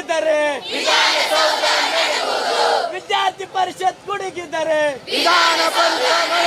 ಕುಡುಕಿದ್ದಾರೆ ವಿದ್ಯಾರ್ಥಿ ಪರಿಷತ್ ಕುಡುಕಿದ್ದಾರೆ ವಿಧಾನ ಪರಿಷತ್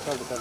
ಮಾತಾಡ್ತಾರೆ